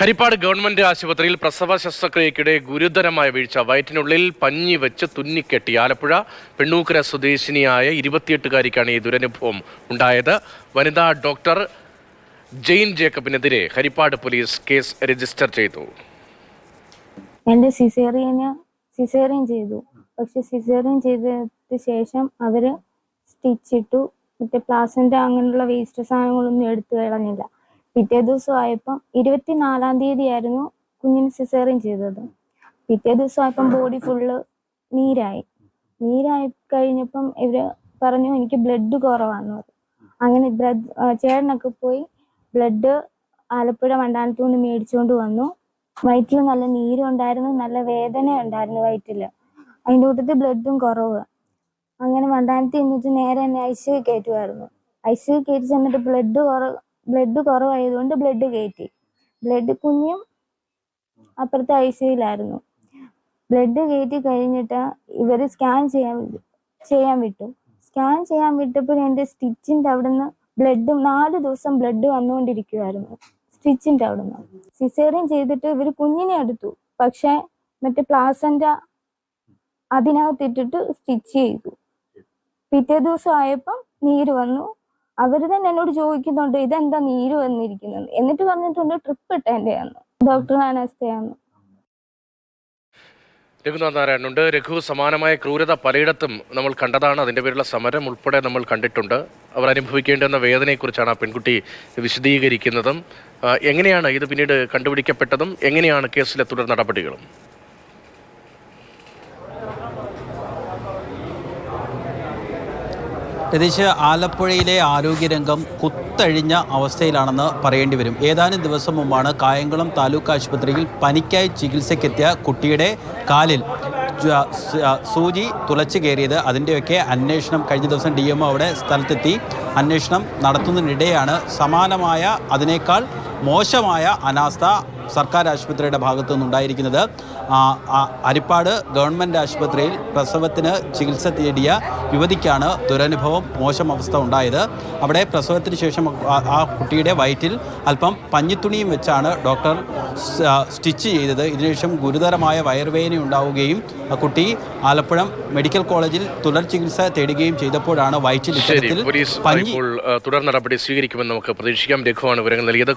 Harippad government ആശുപത്രിയിൽ പ്രസവ ശസ്ത്രക്രിയക്കിടെ ഗുരുതരമായ വീഴ്ച. വയറ്റിനുള്ളിൽ പഞ്ഞി വെച്ച് തുന്നിക്കെട്ടി. ആലപ്പുഴ പെണ്ണൂക്കര സ്വദേശിനിയായ ഇരുപത്തിയെട്ടുകാരിക്കാണ് ഈ ദുരനുഭവം ഉണ്ടായത്. വനിതാ ഡോക്ടർ ജെയിൻ ജേക്കബിനെതിരെ ഹരിപ്പാട് പോലീസ് കേസ് രജിസ്റ്റർ ചെയ്തു. എന്റെ സിസേറിയന് സിസേറിയൻ ചെയ്തു. പക്ഷെ സിസേറിയൻ ചെയ്തതിന് ശേഷം അവർ സ്റ്റിച്ച് ഇട്ടു മറ്റേ പ്ലാസിന്റെ അങ്ങനെയുള്ള വേസ്റ്റ് സാധനങ്ങളൊന്നും എടുത്തു കളഞ്ഞില്ല. പിറ്റേ ദിവസം ആയപ്പം ഇരുപത്തിനാലാം തീയതി ആയിരുന്നു കുഞ്ഞിന് സിസേറിയൻ ചെയ്തത്. പിറ്റേ ദിവസം ആയപ്പം ബോഡി ഫുള്ള് നീരായി. നീരായി കഴിഞ്ഞപ്പം ഇവർ പറഞ്ഞു എനിക്ക് ബ്ലഡ് കുറവാന്ന് പറഞ്ഞു. അങ്ങനെ ബ്ലഡ് ചേട്ടനൊക്കെ പോയി ബ്ലഡ് ആലപ്പുഴ മണ്ടാനത്തു നിന്ന് മേടിച്ചുകൊണ്ട് വന്നു. വയറ്റിൽ നല്ല നീരും ഉണ്ടായിരുന്നു നല്ല വേദന ഉണ്ടായിരുന്നു വയറ്റിൽ അതിന്റെ കൂട്ടത്തിൽ ബ്ലഡും കുറവ്. അങ്ങനെ മണ്ടാനത്ത് എന്നിട്ട് നേരെ എന്നെ ഐ കയറ്റുമായിരുന്നു. ഐ കയറ്റി ചെന്നിട്ട് ബ്ലഡ് കുറ ബ്ലഡ് കുറവായതുകൊണ്ട് ബ്ലഡ് കയറ്റി. ബ്ലഡ് കുഞ്ഞും അപ്പുറത്തെ ഐ സിയിലായിരുന്നു ബ്ലഡ് കയറ്റി കഴിഞ്ഞിട്ട് ഇവർ സ്കാൻ ചെയ്യാൻ ചെയ്യാൻ വിട്ടു. സ്കാൻ ചെയ്യാൻ വിട്ടപ്പോൾ എന്റെ സ്റ്റിച്ചിന്റെ അവിടുന്ന് ബ്ലഡ് നാല് ദിവസം ബ്ലഡ് വന്നുകൊണ്ടിരിക്കുമായിരുന്നു സ്റ്റിച്ചിന്റെ അവിടുന്ന്. സിസേറിയൻ ചെയ്തിട്ട് ഇവർ കുഞ്ഞിനെ എടുത്തു. പക്ഷെ മറ്റേ പ്ലാസന്റ അതിനകത്തിട്ടിട്ട് സ്റ്റിച്ച് ചെയ്തു. പിറ്റേ ദിവസം ആയപ്പം നീര് വന്നു. അവർ തന്നെ എന്നോട് ചോദിക്കുന്നുണ്ട് ഇതെന്താ നീര് വന്നിരിക്കുന്നത്? എന്നിട്ട് പറഞ്ഞിട്ടുണ്ട് ട്രിപ്പ് ഇട്ടേന്റെയാണ് ഡോക്ടർ അനസ്തയാണ് രഘുനാഥ് നാരായണനുണ്ട് രഘു സമാനമായ ക്രൂരത പലയിടത്തും നമ്മൾ കണ്ടതാണ്. അതിന്റെ പേരിലുള്ള സമരം ഉൾപ്പെടെ നമ്മൾ കണ്ടിട്ടുണ്ട്. അവർ അനുഭവിക്കേണ്ടുന്ന വേദനയെക്കുറിച്ചാണ് ആ പെൺകുട്ടി വിശദീകരിക്കുന്നതും. എങ്ങനെയാണ് ഇത് പിന്നീട് കണ്ടുപിടിക്കപ്പെട്ടതും? എങ്ങനെയാണ് കേസിലെ തുടർ നടപടികളും? രതീഷ് ആലപ്പുഴയിലെ ആരോഗ്യരംഗം കുത്തഴിഞ്ഞ അവസ്ഥയിലാണെന്ന് പറയേണ്ടി വരും. ഏതാനും ദിവസം മുമ്പാണ് കായംകുളം താലൂക്ക് ആശുപത്രിയിൽ പനിക്കായി ചികിത്സയ്ക്കെത്തിയ കുട്ടിയുടെ കാലിൽ സൂചി തുളച്ചു കയറിയത്. അതിന്റെയൊക്കെ അന്വേഷണം കഴിഞ്ഞ ദിവസം ഡി എം അവിടെ സ്ഥലത്തെത്തി അന്വേഷണം നടത്തുന്നതിനിടെയാണ് സമാനമായ അതിനേക്കാൾ മോശമായ അനാസ്ഥ സർക്കാർ ആശുപത്രിയുടെ ഭാഗത്തു നിന്നുണ്ടായിരിക്കുന്നത്. അരിപ്പാട് ഗവൺമെന്റ് ആശുപത്രിയിൽ പ്രസവത്തിന് ചികിത്സ തേടിയ യുവതിക്കാണ് ദുരനുഭവം മോശം അവസ്ഥ ഉണ്ടായത്. അവിടെ പ്രസവത്തിന് ശേഷം ആ- കുട്ടിയുടെ വയറ്റിൽ അല്പം പഞ്ഞിത്തുണിയും വെച്ചാണ് ഡോക്ടർ സ്റ്റിച്ച് ചെയ്തത്. ഇതിനുശേഷം ഗുരുതരമായ വയർവേദന ഉണ്ടാവുകയും ആ കുട്ടി ആലപ്പുഴ മെഡിക്കൽ കോളേജിൽ തുടർ ചികിത്സ തേടുകയും ചെയ്തപ്പോഴാണ് വയറ്റിൽ ഇത്തരത്തിൽ തുടർ നടപടി സ്വീകരിക്കുമെന്ന് നമുക്ക് പ്രതീക്ഷിക്കാം. രഘുവാണ് വിവരങ്ങൾ നൽകിയത്.